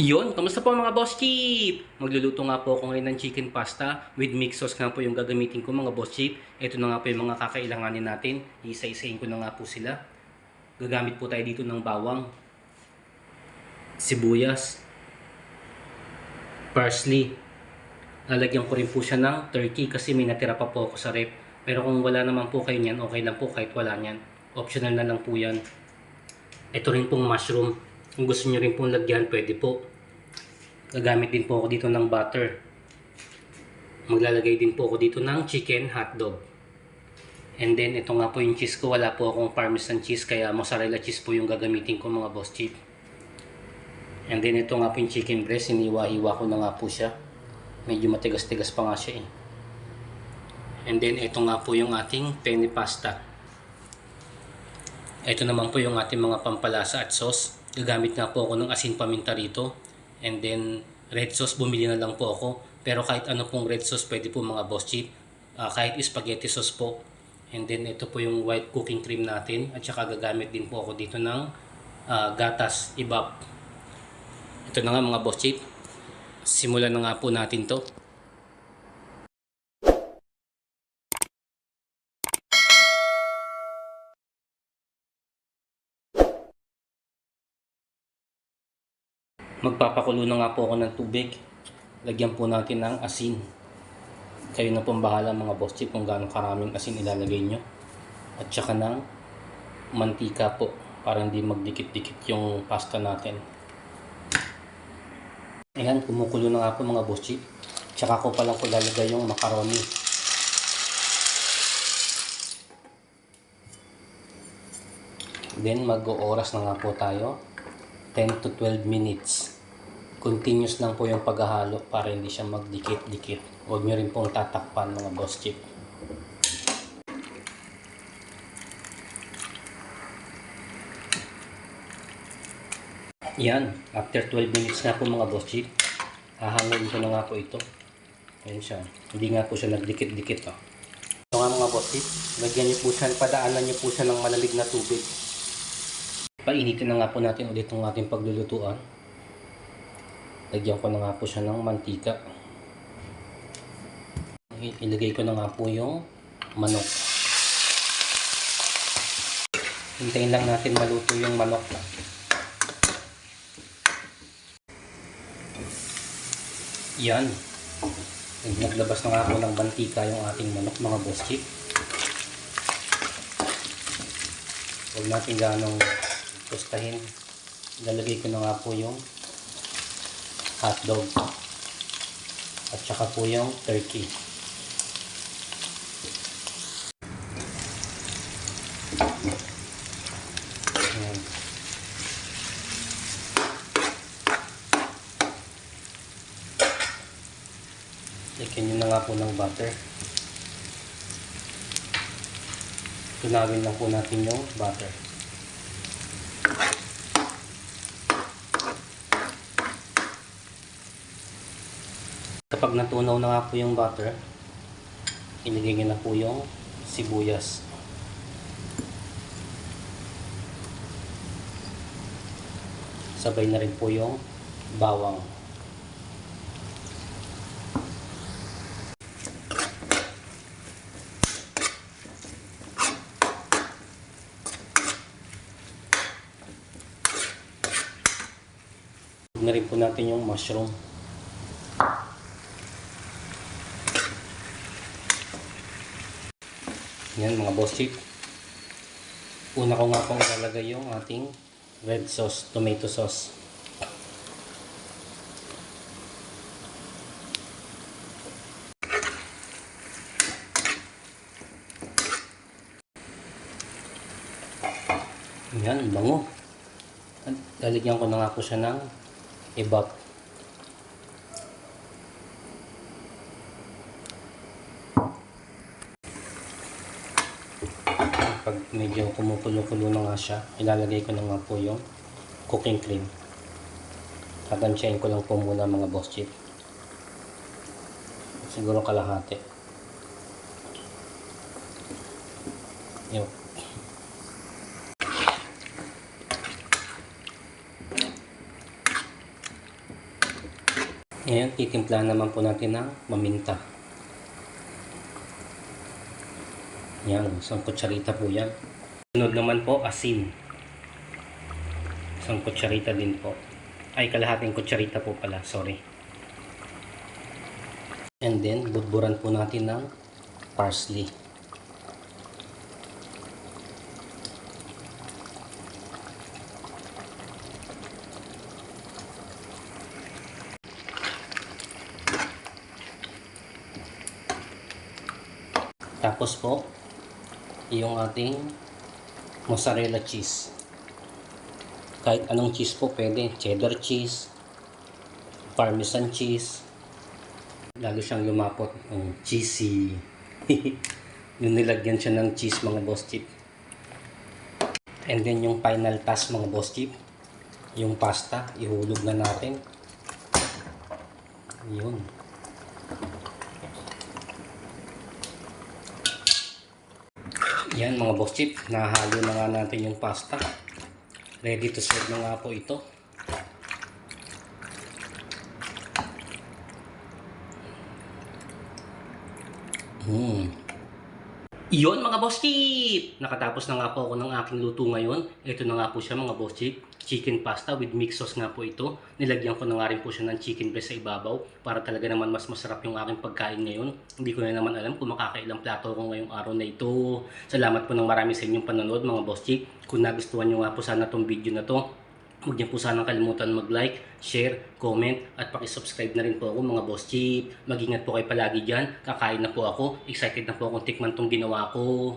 Yun, kamusta po mga boss chip? Magluluto nga po ako ngayon ng chicken pasta with mixed sauce nga po yung gagamitin ko mga boss chip. Ito na nga po yung mga kakailanganin natin. Isa-isahin ko na nga po sila. Gagamit po tayo dito ng bawang, sibuyas, parsley. Lalagyan ko rin po siya ng turkey kasi may natira pa po ako sa rep. Pero kung wala naman po kayo niyan, okay lang po kahit wala niyan. Optional na lang po yan. Ito rin pong mushroom. Kung gusto nyo rin pong lagyan, pwede po. Gagamit din po ako dito ng butter. Maglalagay din po ako dito ng chicken hotdog. And then, ito nga po yung cheese ko. Wala po akong parmesan cheese, kaya mozzarella cheese po yung gagamitin ko mga boss chip. And then, ito nga po yung chicken breast. Iniwa-hiwa ko na nga po siya. Medyo matigas-tigas pa nga siya eh. And then, ito nga po yung ating penne pasta. Ito naman po yung ating mga pampalasa at sauce. Gagamit nga po ako ng asin paminta rito. And then, red sauce, bumili na lang po ako. Pero kahit ano pong red sauce, pwede po mga boss chip. Ah, kahit spaghetti sauce po. And then, ito po yung white cooking cream natin. At saka gagamit din po ako dito ng ah, gatas, ibab. Ito na nga mga boss chip. Simulan na nga po natin to. Magpapakulo na nga po ako ng tubig. Lagyan po natin ng asin. Kayo na pong bahala mga boss chip kung gaano karaming asin ilalagay nyo. At saka ng mantika po para hindi magdikit-dikit yung pasta natin. Ayan, kumukulo na nga po mga boss chip. Tsaka ko pa lang po lalagay yung macaroni. Then mag-ooras na nga po tayo. 10 to 12 minutes. Continuous lang po yung paghahalo para hindi siya magdikit-dikit. Huwag nyo rin pong tatakpan mga boss chip. Yan, after 12 minutes na po mga boss chip, hahangin ko na nga po ito. Ayan siya. Hindi nga po siya nagdikit-dikit. Oh. Ito nga mga boss chip, lagyan nyo po siya, padaanan nyo po siya ng malamig na tubig. Painitin na nga po natin ulit ang ating paglulutuan. Lagyan ko na nga po siya ng mantika. Ilagay ko na nga po yung manok. Hintayin lang natin maluto yung manok. Yan. Naglabas na nga po ng mantika yung ating manok mga boss chip. Huwag natin ganong pustahin. Lalagay ko na nga po yung hotdog. At saka po yung turkey. Ayan. Lagyan nyo na nga po ng butter. Tunawin lang po natin yung butter. Kapag natunaw na nga po yung butter, ilagay nyo na po yung sibuyas. Sabay na rin po yung bawang. Na rin po natin yung mushroom. Yan mga boss chip. Una ko nga pong ilalagay yung ating red sauce, tomato sauce. Yan, bango. At lalagyan ko na nga po siya ng ibap. Medyo kumukulo-kulo na nga siya, ilalagay ko na nga po yung cooking cream. Tatansyahin ko lang po muna mga boss chip. Siguro kalahati. Yun. Ngayon, titimplahan naman po natin ng maminta. Yan, isang kutsarita po yan. Sunod naman po, asin. Isang kutsarita din po. Ay, kalahating kutsarita po pala, sorry. And then, budburan po natin ng parsley. Tapos po, yung ating mozzarella cheese. Kahit anong cheese po pwede. Cheddar cheese, parmesan cheese. Lalo siyang lumapot. Oh, cheesy. yung nilagyan siya ng cheese mga boss chip. And then yung final task mga boss chip. Yung pasta, ihulog na natin. Yun. Yan mga boss chip, nahalo na nga natin yung pasta. Ready to serve na nga po ito. Hmm. Iyon mga boss chip! Nakatapos na nga po ako ng aking luto ngayon. Ito na nga po siya mga boss chip. Chicken pasta with mixed sauce nga po ito. Nilagyan ko na nga rin po siya ng chicken breast sa ibabaw para talaga naman mas masarap yung aking pagkain ngayon. Hindi ko na naman alam kung makakailang plato ko ngayong araw na ito. Salamat po ng marami sa inyong panonood mga boss chip. Kung nagustuhan nyo nga po sana tong video na to, Huwag niyo po sanang kalimutan mag-like, share, comment, at pakisubscribe na rin po ako mga boss chip. Mag-ingat po kayo palagi dyan. Kakain na po ako. Excited na po akong tikman tong ginawa ko.